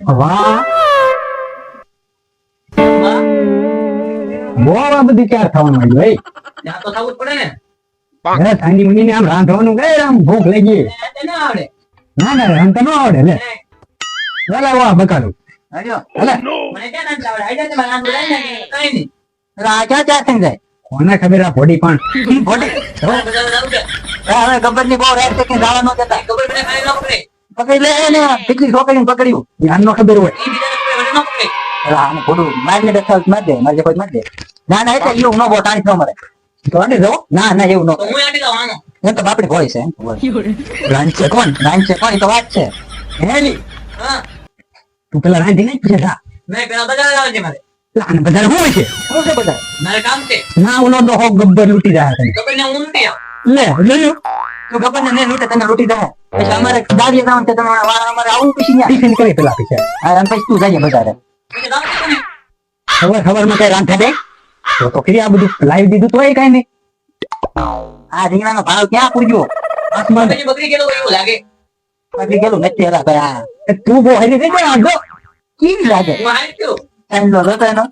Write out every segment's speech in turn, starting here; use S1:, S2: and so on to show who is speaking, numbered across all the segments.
S1: વાહ. આ બધી તૈયાર થવાનું હોય ભાઈ.
S2: ત્યાં તો થવું જ પડે ને.
S1: અરે ઠંડી મંડીને આમ રાંધવાનું કઈ આમ ભૂખ લઈ
S2: એ ના
S1: ના ના રાંધતા ન આવડે લે. ચાલે વાહ બકાલું. કોને ખબર આ ભોડી પણ?
S2: છે.
S3: હવે ગબ્બરની બહુ રાત કે જવા ન દેતા
S2: ખબર પડે કાંઈ ન પકડે
S3: પકડી લે ને કેટલી છોકરીને પકડ્યું
S1: ધ્યાન નો ખબર હોય.
S2: ન પકડે
S3: એટલે આને થોડું મારને દસ્તાવેજ માર દે મારે કોઈ માર દે. ના ના એટલે એવું ન
S1: તો જાઓ
S3: ના ના એવું ન
S2: હું આટી દઉં
S3: એમ તો બાપડી હોય છે રાંચ છે. કોણ? રાંચ છે કોણ? તો વાત છે.
S1: હેલી.
S2: હા.
S1: તું પેલા રાંધી નહીં પછી જા.
S2: મેં પેલા બજાર આવે છે મારે.
S1: પેલા આને બધા શું હોય છે?
S3: શું છે બધા
S2: મારે કામ છે.
S1: ના તો ગબ્બર લૂટી
S2: ખબર ને હું નથી
S1: લે
S3: તું ગબ્બર ને લૂટે તને લૂટી જાય પછી અમારે દાડીએ જવાનું છે તમે વા- અમારે આવું પછી
S1: ટિફિન કરી પેલા પૈસા
S3: હા, પછી તું જઈએ બજારે.
S1: ખબર ખબરમાં કઈ રાંધે દે તો તો કરી આ બધું. લાઈવ દીધું તોય કઈ નહીં.
S3: આ રીંગણાનો ભાવ ક્યાં પૂજ્યો
S1: આસમાન
S2: પછી ગયેલો એવું લાગે.
S3: પકડી ગયેલું નથી હલા ભાઈ
S1: તું બહુ હરી થઈ જાય આંધો.
S3: કેવી લાગે? એનો લો એનો.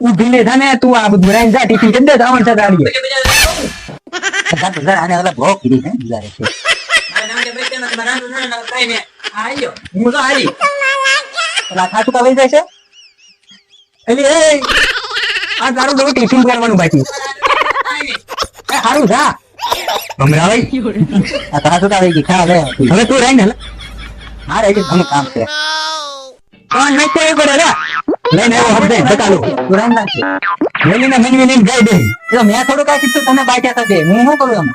S1: ઊભી લે થાને તું આ બધું જા ટિફિન કરી દે આવણ છે
S3: ઓલા ભોગ કીધી છે.
S2: હું તો હારી
S3: પેલા ખાટું જાય છે
S1: એટલે એ આ તારું બધું ટિફિન કરવાનું બાકી
S2: કાંઈ નહીં.
S1: એ હારું જા ભાઈ
S3: આ ખા
S1: હવે તું રાંધ ને
S3: મારે હજી ગયું કામ છે
S1: કોણ નહીં કોઈ કરે લે લઈને આવ્યો હબદે બતાલો
S3: તું રાંધ નાખજે.
S1: મેલીને મેલવી લઈને
S3: મેં થોડું કાંઈ કીધું તમે બાક્યા તે હું શું કરું એમ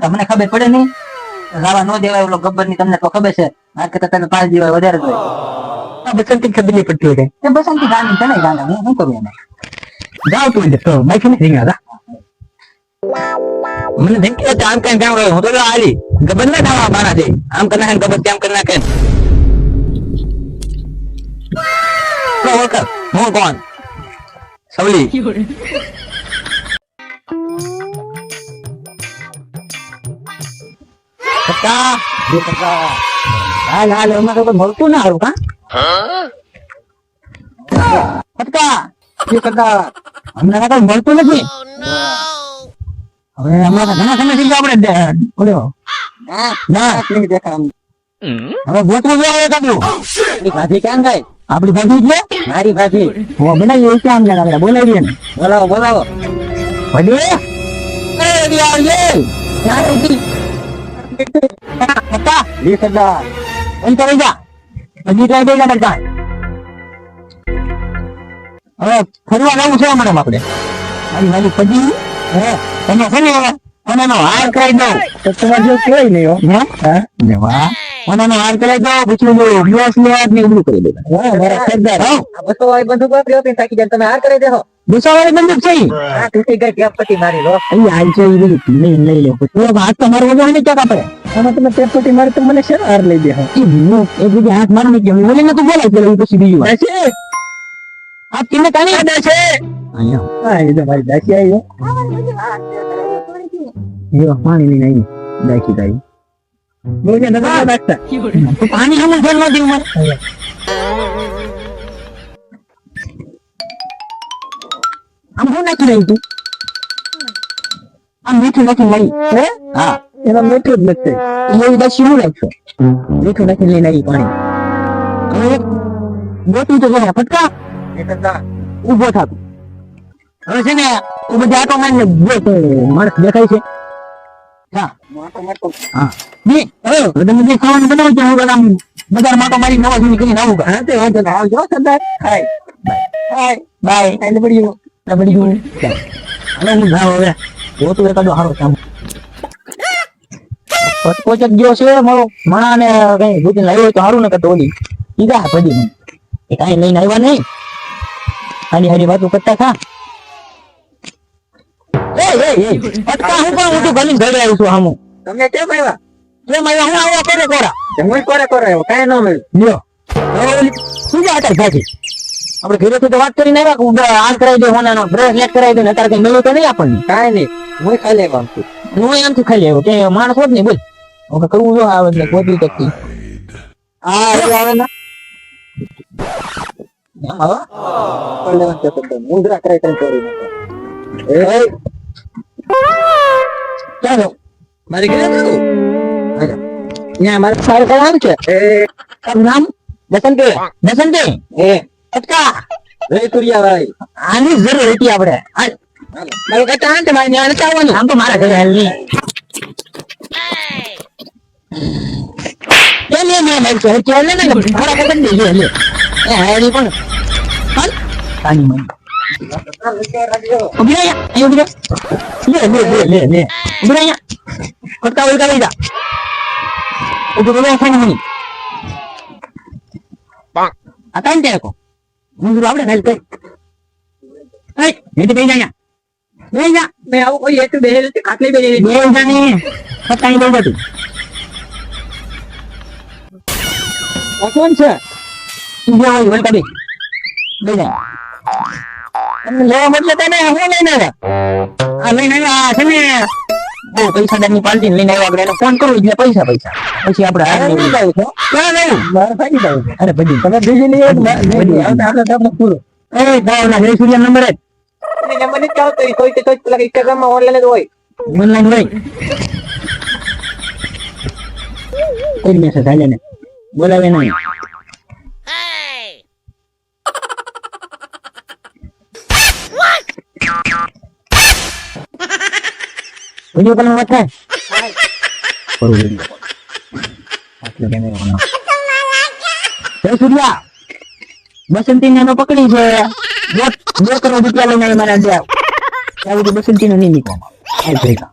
S3: તમને ખબર પડે નઈ રાવા નો દેવાય ઓલો ગબ્બરની તમને તો ખબર છે. આ કરતા તને પાંચ દિવસ વધારે જોઈએ.
S1: બસંતી ખબર નહીં પડતી હોય
S3: બસંતી ગાંધી છે ને એ હું શું કરું એને
S1: જાવ તું તો બાઈક ને રીંગણા મને ધમકી કે આમ કઈ કામ રહ્યો હું તો આલી ગબર ના ખાવા મારા છે. આમ કર નાખે ગબર તેમ કર નાખે તો ઓળખ, હું કોણ? સવલી.
S3: પપ્પા
S1: હાલ હાલ તો કોઈ મળતું ના હારું, કા?
S3: પટકા જે
S1: હમણાં કઈ મળતું નથી? હવે હમણાં તો ઘણા સમય થઈ દે-
S3: આપણે
S1: ના? હવે ગોતવું જોઈએ
S3: એની ભાભી ક્યાં ગઈ?
S1: આપડી ભાભી છે?
S3: મારી ભાભી
S1: હું બનાવીએ એવું ક્યાં અમને આપણે બોલાવીએ ને
S3: બોલાવો બોલાવો.
S1: ભલે એ રી આવજે. ક્યારે ઉઠી? પપ્પા
S3: જી સરદાર.
S1: એમ કરી જા. હજી કઈ હવે ફરવા જવું છે અમારે આપણે. મારી મારી પડી હે તમે છે ને મને એનો હાર કરાવી દઉં. તો તમારે જો કેવાય નહીં હો. હા? ને વાહ. મને એનો હાર કરાવી દઉં પછી જો દિવસ ને આજ ને ઉભું કરી દેતા હા મારા સરદાર. હો
S3: આ વાળી બંદૂક વાપરી હતી ને થાકી જાય તમે હાર કરી દેહો.
S1: ગુસ્સાવાળી બંદૂક છે ઈ.
S3: તૂટી ગઈ કેપ મારી લો
S1: એ હાલ છે બધી. લઈ લઈ લે. તો હાથ તમારો વગર ને ક્યાં કાપડે આમાં તમે ટેપ પટ્ટી મારે તો મને શેનો હાર લઈ દે એ ભીનો એ બીજી હાથ મારી નહીં ગયો બોલીને તું બોલાય પેલા પછી બીજું છે? આ કિંમત કાની છે? અહીંયા. હા એ તો મારી દાસી આવી હો. એ પાણી લઈને આવી. દાસી દાઈ બોલે નતા દાસતા તો પાણી હમણાં ફેર ન દેવું મારે? આમ હું નાખી રહી તું? આમ મીઠું નાખી લઈ. હે? હા. એમાં મીઠું જ નથી એવું દસ શું રાખશો મીઠું નાખી લઈને આવી પાણી. હવે ગોતું તો જરા ફટકા.
S3: જી સરદાર
S1: ઊભો થાતો હવે છે ને તું બધા આટો મારીને જો માણસ દેખાય છે. હા.
S3: મોટો મોટો
S1: હા. બે હવે તમે જે ખાવાનું બનાવો છો હું આમ બજાર માટો મારી નવા જૂની કરીને આવું હા તે વાંધો ના આવજો સરદાર. હાય. હાય. બાય. એટલે પડ્યું એટલે પડ્યું હવે હું જાઉં હવે. ગોતું એકાદો હારો કામ. પોચક ગયો છે મારો મણા ને કઈ ભૂતી લાવ્યો તો સારું ને કરતો ઓલી ઈદા પડી મને એ કાંઈ લઈને આવ્યા નહીં. હારી હારી વાતો કરતા એ અટકા હું પણ ઊંધું ગલીને ઘરે આવ્યું છું હામું.
S3: તમે કેમ આવ્યા?
S1: એમ આવ્યા? હું આવ્યા કરે કોરા?
S3: જમણ કોરે કોરે આવ્યો? કાંઈ ન મળ્યું.
S1: લ્યો. હવે ઓલી શું જા હતા ભાજી આપણે ઘરેથી તો વાત કરીને આવ્યા હું આ કરાવી દઉં હોનાનો બ્રેસલેટ કરાવી દે અત્યારે કઈ મળ્યું તો નહીં આપણને.
S3: કાંઈ નહીં. હું ખાલી આવ્યા છું.
S1: હું એમથી ખાલી આવ્યો. કે માણસ હોત ને બોલ. ઓકે કરવું જો આવે એટલે ગોતવી તકતી
S3: એ આવે ને.
S1: એમ હવે?
S3: પણ લેવાનું છે તો મુંદ્રા તને ચોરી એ
S1: ચાલો.
S3: મારે ઘરે જવું
S1: ત્યાં મારે સારું કરવાનું છે.
S3: એ,
S1: તારું નામ?
S3: બસંતે
S1: બસંતે
S3: એ
S1: અટકા
S3: રે તુરિયા ભાઈ
S1: આની જરૂર હતી આપણે. મારું કહેતા ને મારે ન્યા નથી આવવાનું. આમ તો મારા ઘરે હાલ નહીં. ચાલ ને મારા ઘરે દે લે લે. એ, હારી પણ. તાની મન ઊભી રહે અહીંયા ઊભી રહે લે લે લે લે લે ઊભી રહે અહીંયા કટકા ઉલકા લઈ જા ઊભી રહે ખાની મની આ કાંઈ તે કો હું આવડે ને કઈ Hey, હેઠી બેસી જા અહીંયા. બેસી જા.
S3: મેં આવું કોઈ હેતુ બેહેલ છે ખાટલી બેહેલ
S1: બેસી જા ને. પતાઈ દઉં બધું. આ કોણ લેવા બદલે તને હું લઈને આવ્યા? આ લઈને આવ્યા, છે ને, બહુ પૈસાદારની પાર્ટીને લઈને આવ્યા આપણે ફોન કરો એટલે પૈસા પૈસા. પછી આપણે હાર નહીં લીધા છે ક્યાં મારે અરે બધી તમે બીજી લઈ આવ્યો ને? બધી આવતા આવતા આપણે પૂરું. એ ભાવના જય સૂર્ય નંબર જ.
S3: નંબર નથી આવતો કોઈ કોઈ પેલા ઇન્સ્ટાગ્રામમાં ઓનલાઈન જ હોય.
S1: ઓનલાઈન હોય. કોઈ મેસેજ હાલે ને બોલાવે નહીં. વીડિયો કોલમાં કરું વીડિયો કોલ આટલો કેમેરો બનાવ જય સૂર્યા. બસંતી ને પકડી છે. બે કરોડ રૂપિયા લઈને આવી મારા દેવ ત્યાં બધું બસંતી નો નહીં નીકળવા આ ભેગા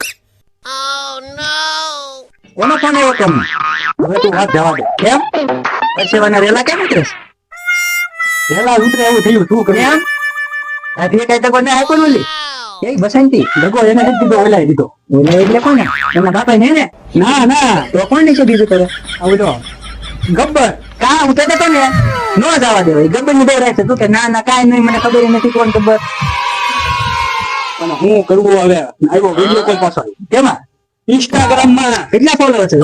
S1: કોનો ફોન આવ્યો તમને હવે તું વાત જવા દે. કેમ? પરસેવાના રેલા કેમ ઉતરે રેલા ઉતરે એવું થયું. શું કરે એમ આ કઈ તકો ને આપ્યો લે એ બસંતી દગો એને જ ઓલાય દીધો. ઓલાય એટલે કોને? એમના બાપા ને ને, ના. તો કોણ છે બીજું કરે તો. ગબ્બર. કા, હું તો તો ને, નો જવા દેવાય. ગબ્બરની દોરાય છે તું કે ના ના, કાઈ નહીં, મને ખબર નથી કોણ ગબ્બર.
S4: પણ હું કરવું હવે. આવ્યો વીડિયો કોલ પાછો.
S1: કેમાં?
S4: ઇન્સ્ટાગ્રામમાં.
S1: કેટલા ફોલોવર છે?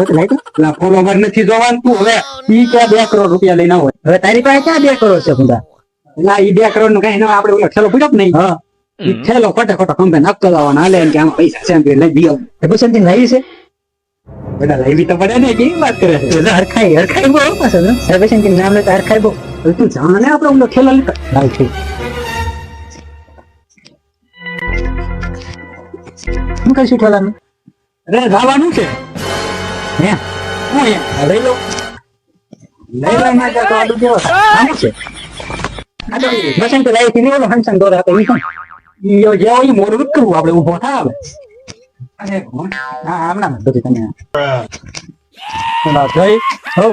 S4: પેલા ફોલોવર નથી જોવાનું તું હવે. ઈ ક્યાં બે કરોડ રૂપિયા લઈને હોય
S1: હવે તારી પાસે ક્યાં બે કરોડ છે બધા
S4: ના, ઈ બે કરોડનું કઈ ના આપણે ઓલો ઠેલો પૂછ્યો નહીં?
S1: હા.
S4: ઠેલો ખોટે ખોટો ખંભે નાખતો જવાનો હાલે કે આમાં પૈસા છે એમ કે લઈ
S1: એ બસંતી લાવી છે?
S4: બધા લેવી તો પડે ને કેવી વાત કરે છે?
S1: એટલે હરખાઈ હરખાઈ બહુ પાછો તો સાહેબ બસંતી નામ લેતા હરખાઈ બહુ.
S4: તું જાણે આપણે ઓલો ઠેલો લીધો
S1: લાવ છે શું કરશું ઠેલાનું
S4: અરે જવાનું છે.
S1: હે?
S4: હું એમ લઈ લો.
S1: લઈ લઈ ના તો આડું? આનું છે. આ તો બસંતી લાવી ને, ઓલો હંસન દોરા હતો, ઈ કોણ?
S4: ઈ જે હોય ઈ મોડું કરવું આપણે ઊભો થાય હવે
S1: અરે હા બધું હો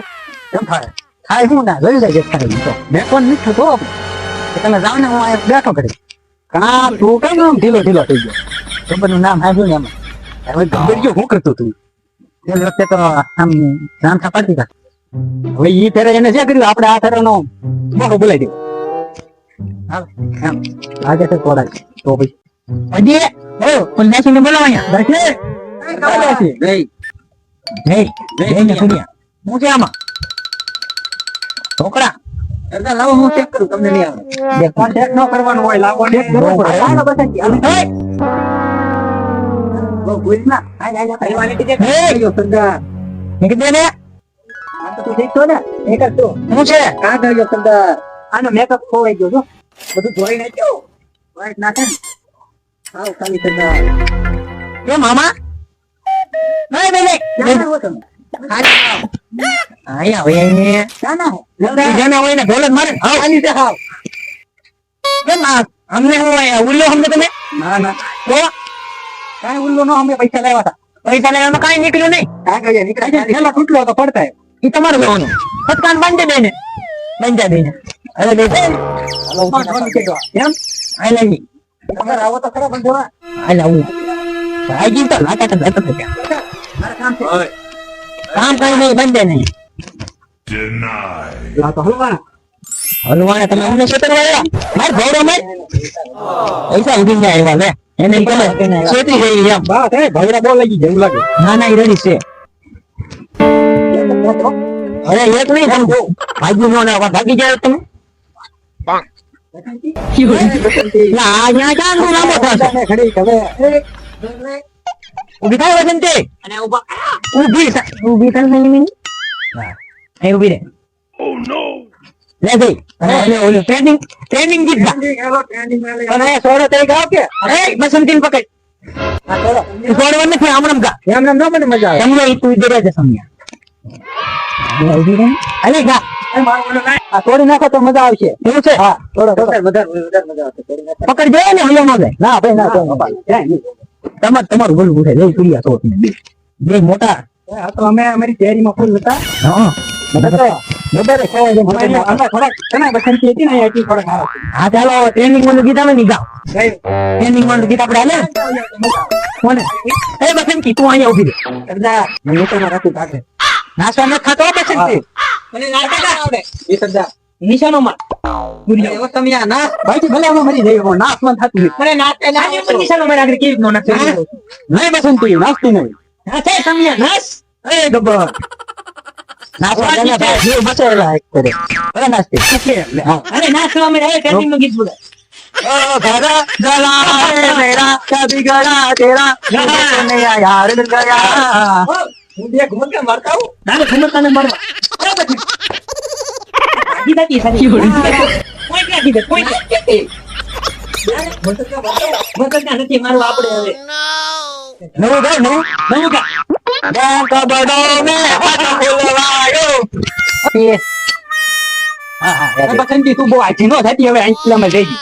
S1: થાય થાય શું ના જોઈ જાય થાય તો તમે જાઓ ને હું અહીંયા બેઠો કરી
S4: કા તું ઢીલો ઢીલો થઈ ગયો
S1: ગબ્બરનું નામ સાંભળ્યું ને એમાં
S4: હવે તું
S1: તે વખતે તો આમ
S4: ફેરે એને શું કર્યું આપણે આ ફેરનો મોટો બોલાઈ દે
S1: હાલ, એમ. લાગે છે થોડા તો પછી હજી ઓ ઉલ્લાસીને બોલાવો અહીંયા દર્શે
S4: ગઈ
S1: જય જય ને સુનિયા હું છે આમાં છોકરા
S3: એટલે લાવો હું ચેક કરું તમને નહીં આવે
S1: બે કોણ
S4: ચેક ન કરવાનું હોય લાવો ચેક કરવું પડે
S1: હાલો હાલો. હે!
S3: બહુ ભૂલ ના
S1: હાલ, હાલ.
S3: કઈ વાલી ટીચર! કયો સરદાર
S1: નીકળી દે ને
S3: આ તો તું શીખતો ને એક જ તું
S1: હું છે
S3: કા ગયો સરદાર આનો મેકઅપ ખોવાઈ ગયો છો બધું ધોઈ નાખ્યો વાઈટ નાખે આવ ખાલી સરદાર
S1: કેમ મામા નહીં બેને
S3: ક્યાં આવો
S1: હોય અહીંયા
S3: ના
S1: ઈ હોય ને ઢોલક મારે હાવ આની તે હાવ કેમ આ અમને હું ઉલ્લો સમજો તમે
S3: ના ના
S1: તો
S3: કાંઈ ઉલ્લો નો અમે પૈસા લાવ્યા હતા
S1: પૈસા લેવાનું કાંઈ નીકળ્યું નહીં
S3: કા ગયા નીકળ્યા
S4: ઠેલો તૂટલો તો પડતા
S1: એ તમારું લેવાનું ફટકાન બેને દે ને બાંધ્યા દઈને હવે બે છે
S3: કેમ
S1: આ લઈ
S3: તમારે આવો તો ખરા બંધવા
S1: હાલ આવું ભાઈ તો તો બેઠો
S3: મારે કામ છે.
S1: કામ કઈ નહીં બંધે નહીં.
S5: Denied.
S4: લા તો હલવાના.
S1: હલવાને તમે અમને માર માર. પૈસા ઉડી જાય આવ્યા લે. એને તમે છેતરી ગઈ એમ.
S4: બા તે લાગી જાય એવું લાગે.
S1: ના ના એ રેડી છે. અરે એક નહીં તમે ભાગી નો ના ભાગી જાય તમે. ના આ ન્યા ક્યાં નું લાંબો થશે
S4: ઘડી હવે
S1: ઊભી થાય વસંતી
S2: અને ઊભા
S1: ઊભી થા ઊભી થાય નહીં મિની એ ઊભી રે લે ગઈ અને એને ઓલું ટ્રેનિંગ ટ્રેનિંગ ગીત ગા અને એ સોડો તે ગાવ કે અરે બસંતીને પકડ એ સોડવાનું નથી આમણમ ગા
S4: એમને ન મને મજા આવે
S1: એમને ઈ તું ઇધર જ સમજ્યા લે ઊભી રે અલે ગા
S4: આ તોડી નાખો તો મજા આવશે.
S1: એવું છે?
S4: હા થોડો વધારે વધારે વધારે મજા આવશે
S1: પકડ જાય ને હલો ન
S4: ના ભાઈ ના નહીં.
S1: તમાર તમારું ભૂલ ઉઠે. જય કુડિયા તો બે મોટા.
S4: તો અમે અમારી તૈયારીમાં ફૂલ હતા.
S1: હા ચાલો ટ્રેનિંગમાં ગીતા આવે ને ગાવ ટ્રેનિંગમાં ગીતા આપણે કોને? એ બસંતી તું અહીંયા ઊભી રે
S4: મને તો રાખી પાકે
S1: નાસ્તો ન ખાતો પછી
S2: મને નાટક આવડે.
S4: એ સદા
S1: નિશાનો માર ગુરિયો
S2: એવો તમે આ ના.
S4: ભાઈ ભલે અમે મરી જઈએ પણ નાસ મન થતું નહીં
S2: મને નાટક ના
S1: આવડે. નિશાનો માર આગળ કેવી નો નાખે
S4: નહીં બસન તું નાસ્તો નહીં.
S1: હા તે તમે નાસ. એ ગબ્બર.
S4: तेरा
S2: હું બે
S1: ઘુમન કે
S4: મારતા
S1: હું. તારે
S4: ઘુમન oh, તું બહુ આજી નો થતી હવે જઈ. Oh,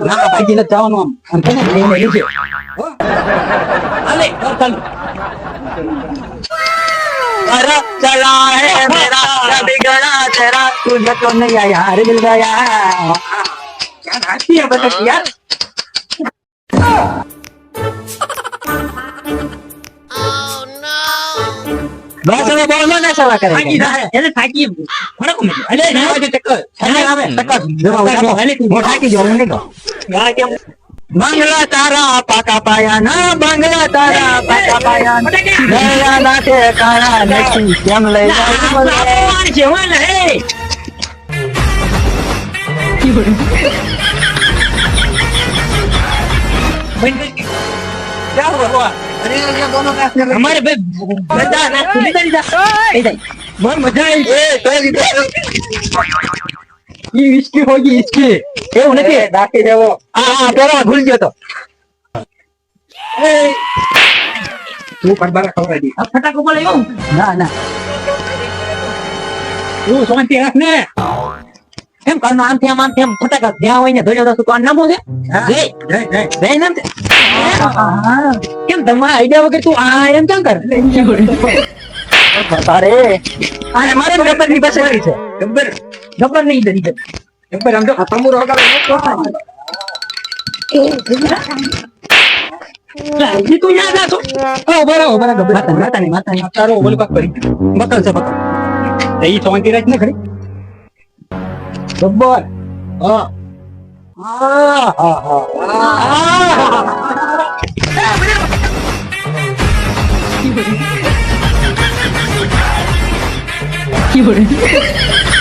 S4: ના ભાગી ન
S1: જવાનું
S4: अरे चला है मेरा बिगड़ा तेरा। तुझे तो नया यार मिल गया क्या गाती है बता यार बस वो बोलना ना सवा करेगा
S1: अरे हाँ। हाँ। थाकी थोड़ा को मिल अरे
S4: ना के टक्कर अरे आवे टक्कर
S1: अरे तू मोटा की जोड़ने का तो। गाय क्या
S4: બંગલા તારા પાકા પાયાના બંગલા તારા પાકા પાયાના. ગયા નાખે કાણા નથી કેમ લઈ
S1: જવાન હે અમારે મજા આવી.
S4: ઈ વિસ્કી હોગી વિસ્કી
S1: એવું નથી?
S4: નાખી દેવો.
S1: આ હા પેલા ભૂલ ગયો તો.
S4: તું કરબારા ખવડાવી દી.
S1: આ ફટાકો બોલે એવું?
S4: ના ના.
S1: તું શાંતિ રાખ ને એમ કરનો આમ થી આમ આમ થી આમ ફટાકા જ્યાં હોય ને ધોજો દસ કોણ નામો છે? જય.
S4: જય જય.
S1: જય નામ કેમ તમારા આઈડિયા વગર તું આ એમ કેમ કર? અને મારે પેપરની પાસે છે.
S4: ગબ્બર
S1: નહીં
S4: આમ તો
S1: તું યાદ માતાની માતાની
S4: તારો ઓલું કાક કરી બકલ છે બકલ એ શાંતિ રાખ ને ખરી ગબ્બર હા હા હા હા